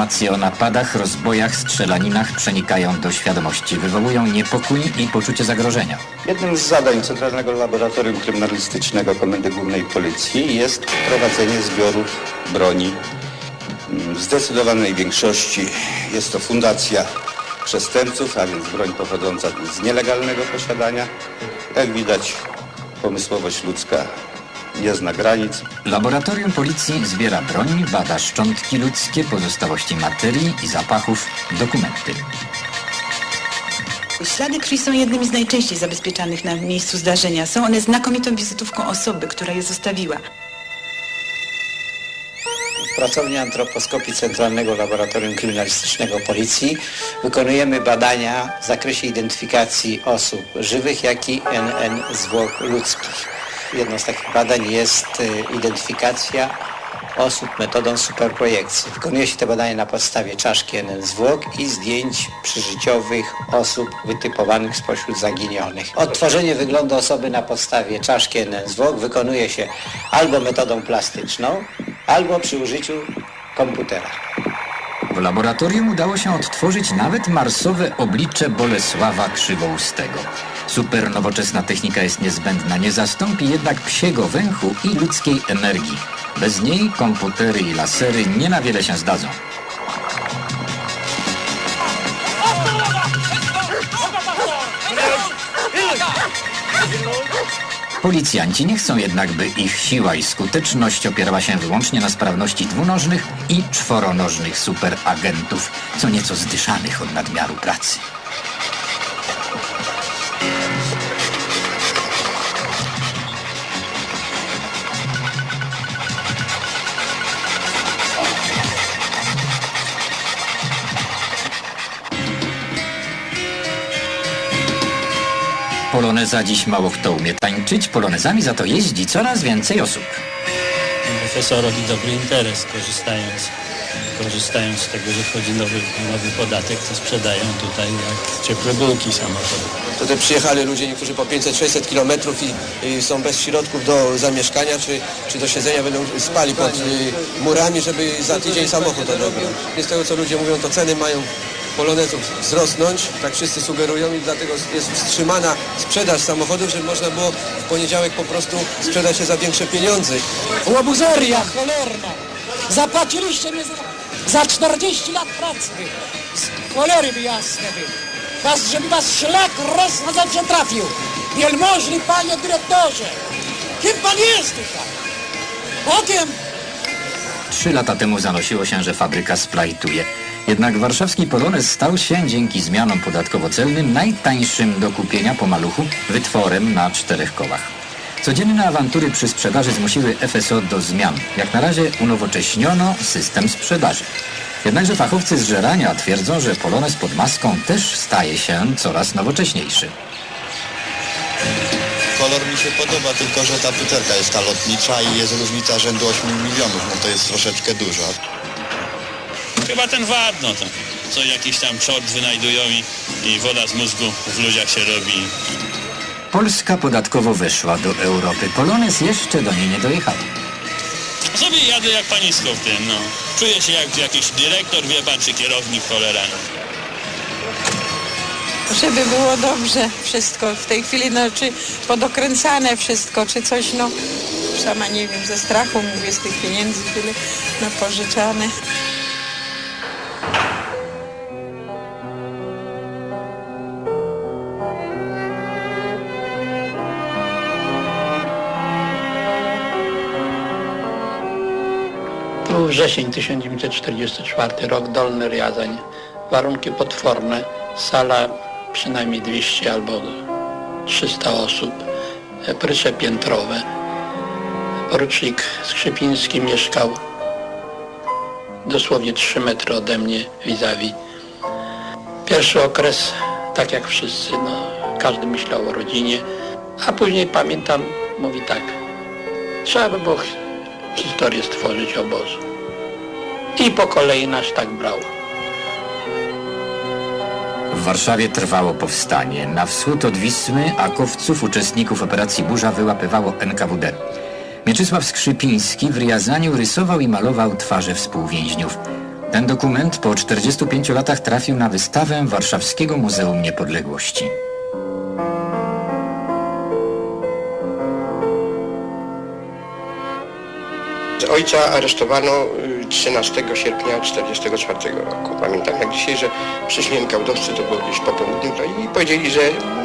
Informacje o napadach, rozbojach, strzelaninach przenikają do świadomości, wywołują niepokój i poczucie zagrożenia. Jednym z zadań Centralnego Laboratorium Kryminalistycznego Komendy Głównej Policji jest prowadzenie zbiorów broni. W zdecydowanej większości jest to fundacja przestępców, a więc broń pochodząca z nielegalnego posiadania. Jak widać, pomysłowość ludzka nie zna granic. Laboratorium policji zbiera broń, bada szczątki ludzkie, pozostałości materii i zapachów, dokumenty. Ślady krwi są jednymi z najczęściej zabezpieczanych na miejscu zdarzenia. Są one znakomitą wizytówką osoby, która je zostawiła. W pracowni antroposkopii Centralnego Laboratorium Kryminalistycznego Policji wykonujemy badania w zakresie identyfikacji osób żywych, jak i NN zwłok ludzkich. Jedną z takich badań jest y, identyfikacja osób metodą superprojekcji. Wykonuje się te badania na podstawie czaszki NN zwłok i zdjęć przyżyciowych osób wytypowanych spośród zaginionych. Odtworzenie wyglądu osoby na podstawie czaszki NN zwłok wykonuje się albo metodą plastyczną, albo przy użyciu komputera. W laboratorium udało się odtworzyć nawet marsowe oblicze Bolesława Krzywoustego. Super nowoczesna technika jest niezbędna, nie zastąpi jednak psiego węchu i ludzkiej energii. Bez niej komputery i lasery nie na wiele się zdadzą. Policjanci nie chcą jednak, by ich siła i skuteczność opierała się wyłącznie na sprawności dwunożnych i czworonożnych superagentów, co nieco zdyszanych od nadmiaru pracy. Poloneza dziś mało kto umie tańczyć, polonezami za to jeździ coraz więcej osób. Profesorowi dobry interes, korzystając, korzystając z tego, że wchodzi nowy, nowy podatek, to sprzedają tutaj jak ciepłe bułki samochody. Tutaj przyjechali ludzie, niektórzy po 500-600 kilometrów i, i są bez środków do zamieszkania czy, czy do siedzenia, będą spali pod y, murami, żeby za tydzień samochód odrobił. Z tego co ludzie mówią, to ceny mają polonezów wzrosnąć, tak wszyscy sugerują i dlatego jest wstrzymana sprzedaż samochodów, żeby można było w poniedziałek po prostu sprzedać je za większe pieniądze. Łobuzeria cholerna! Zapłaciliście mnie za, za 40 lat pracy. Z cholery by jasne by. Was, żeby was szlak rozsadzać się trafił. Wielmożny panie dyrektorze! Kim pan jest tutaj? Bogiem! Trzy lata temu zanosiło się, że fabryka splajtuje. Jednak warszawski Polonez stał się dzięki zmianom podatkowo-celnym najtańszym do kupienia po maluchu wytworem na czterech kołach. Codzienne awantury przy sprzedaży zmusiły FSO do zmian. Jak na razie unowocześniono system sprzedaży. Jednakże fachowcy z żerania twierdzą, że Polonez pod maską też staje się coraz nowocześniejszy. Kolor mi się podoba, tylko że ta butelka jest ta lotnicza i jest różnica rzędu 8 milionów, no to jest troszeczkę dużo. Chyba ten wad, no to co jakiś tam czort wynajdują i, i woda z mózgu w ludziach się robi. Polska podatkowo weszła do Europy. Polonez jeszcze do niej nie dojechał. Sobie jadę jak panisko w tym, no. Czuję się jak jakiś dyrektor, wie pan, czy kierownik, cholera. Żeby było dobrze wszystko w tej chwili, no czy podokręcane wszystko, czy coś, no sama nie wiem, ze strachu mówię, z tych pieniędzy tyle napożyczane. Był wrzesień 1944 rok, Dolny Riazań. Warunki potworne, sala przynajmniej 200 albo 300 osób, prycze piętrowe. Porucznik Skrzypiński mieszkał dosłownie 3 metry ode mnie vis-a-vis. Pierwszy okres, tak jak wszyscy, no, każdy myślał o rodzinie, a później pamiętam, mówi tak, trzeba by było historię stworzyć obozu. I po kolei nas tak brało. W Warszawie trwało powstanie. Na wschód od Wisły akowców, uczestników operacji Burza wyłapywało NKWD. Mieczysław Skrzypiński w Riazaniu rysował i malował twarze współwięźniów. Ten dokument po 45 latach trafił na wystawę Warszawskiego Muzeum Niepodległości. Ojca aresztowano y, 13 sierpnia 1944 roku. Pamiętam jak dzisiaj, że przyszli NKWD-owcy, to było gdzieś po południu no i powiedzieli, że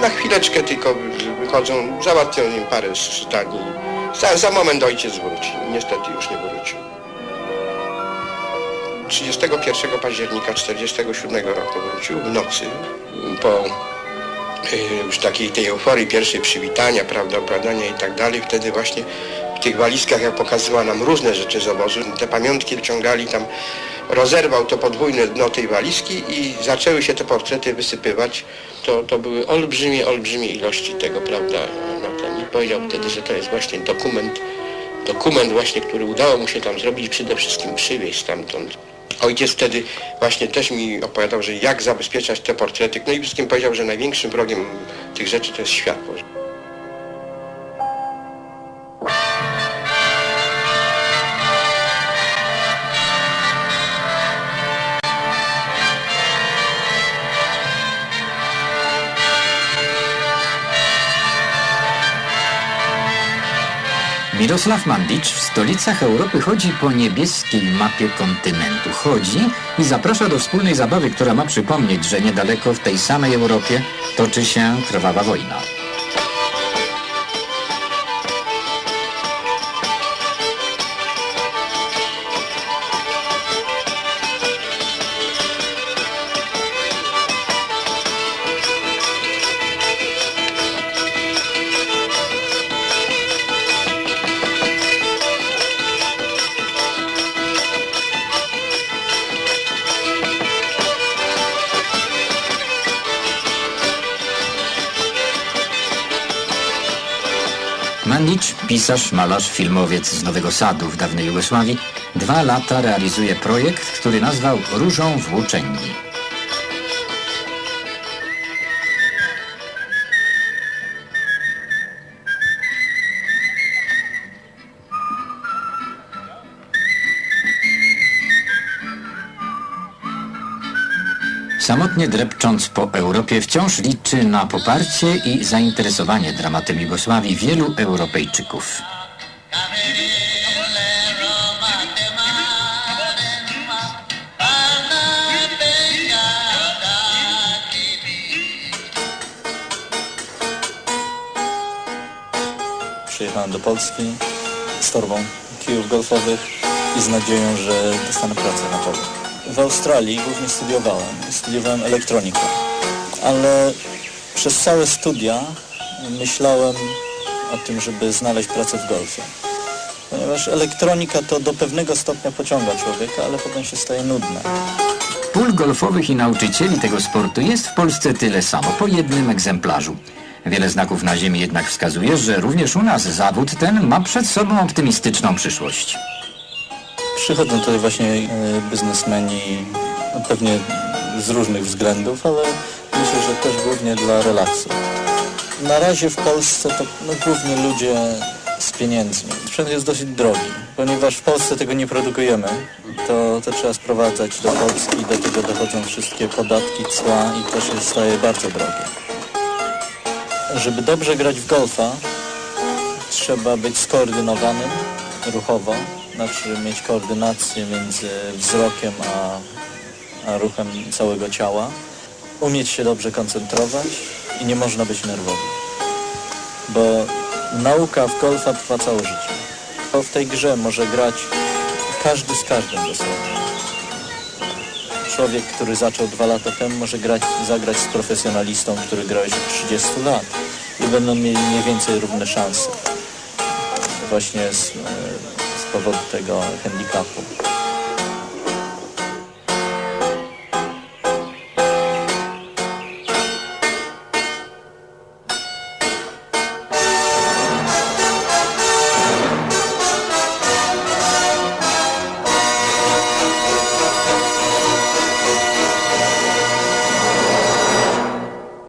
na chwileczkę tylko wychodzą, załatwią im parę zdań i za, za moment ojciec wróci. Niestety już nie wrócił. 31 października 1947 roku wrócił w nocy po y, już takiej tej euforii pierwszej przywitania, prawda, obradania i tak dalej. Wtedy właśnie w tych walizkach, jak pokazywała nam różne rzeczy z obozu, te pamiątki wyciągali tam, rozerwał to podwójne dno tej walizki i zaczęły się te portrety wysypywać. To, to były olbrzymie, olbrzymie ilości tego, prawda, na ten. I powiedział wtedy, że to jest właśnie dokument, dokument właśnie, który udało mu się tam zrobić, przede wszystkim przywieźć stamtąd. Ojciec wtedy właśnie też mi opowiadał, że jak zabezpieczać te portrety. No i wszystkim powiedział, że największym wrogiem tych rzeczy to jest światło. Mirosław Mandicz w stolicach Europy chodzi po niebieskiej mapie kontynentu. Chodzi i zaprasza do wspólnej zabawy, która ma przypomnieć, że niedaleko w tej samej Europie toczy się krwawa wojna. Mandicz, pisarz, malarz, filmowiec z Nowego Sadu w dawnej Jugosławii, dwa lata realizuje projekt, który nazwał Różą Włóczęgi. Samotnie drepcząc po Europie wciąż liczy na poparcie i zainteresowanie dramatem Jugosławii wielu Europejczyków. Przyjechałem do Polski z torbą kijów golfowych i z nadzieją, że dostanę pracę na polu. W Australii głównie studiowałem. Studiowałem elektronikę. Ale przez całe studia myślałem o tym, żeby znaleźć pracę w golfie. Ponieważ elektronika to do pewnego stopnia pociąga człowieka, ale potem się staje nudna. Pól golfowych i nauczycieli tego sportu jest w Polsce tyle samo, po jednym egzemplarzu. Wiele znaków na ziemi jednak wskazuje, że również u nas zawód ten ma przed sobą optymistyczną przyszłość. Przychodzą tutaj właśnie e, biznesmeni, no pewnie z różnych względów, ale myślę, że też głównie dla relaksu. Na razie w Polsce to no, głównie ludzie z pieniędzmi. Sprzęt jest dosyć drogi, ponieważ w Polsce tego nie produkujemy, to, to trzeba sprowadzać do Polski, do tego dochodzą wszystkie podatki, cła i to się staje bardzo drogie. Żeby dobrze grać w golfa, trzeba być skoordynowanym ruchowo, znaczy mieć koordynację między wzrokiem a, a ruchem całego ciała, umieć się dobrze koncentrować i nie można być nerwowym, bo nauka w golfa trwa całe życie. Bo w tej grze może grać każdy z każdym dosłownie. Człowiek, który zaczął dwa lata temu może grać, zagrać z profesjonalistą, który grał już od 30 lat i będą mieli mniej więcej równe szanse właśnie z, e, z powodu tego handicapu.